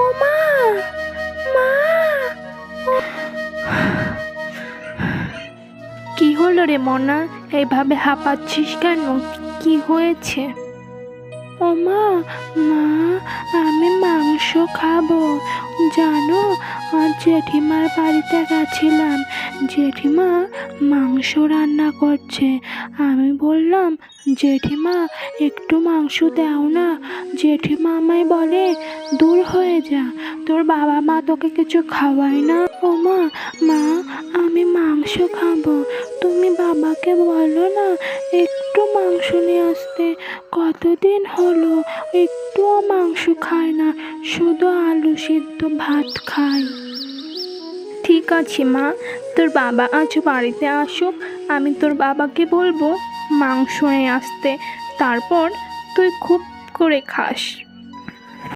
ও মা মা কি হলো রে মনা? এইভাবে হাঁপাচ্ছিস কেন? কি হয়েছে? ও মা মা আমি মাংস খাব। জানো আজ জেঠিমার বাড়িতে গেছিলাম। জেঠিমা মাংস রান্না করছে। আমি বললাম, জেঠিমা, একটু মাংস দাও না। জেঠিমা আমায় বলে, দূর হয়ে যা। তোর বাবা মা তোকে কিছু খাওয়ায় না। ও মা মা, আমি মাংস খাব। তুমি বাবাকে বলো না, একটু মাংস নিয়ে আসতে। কতদিন হলো, একটুও মাংস খায় না। শুধু সিদ্ধ ভাত খাই। ঠিক আছে, মা। তোর বাবা আজ বাড়িতে আসুক, আমি তোর বাবাকে বলব মাংস নিয়ে আসতে। তারপর তুই খুব করে খাস।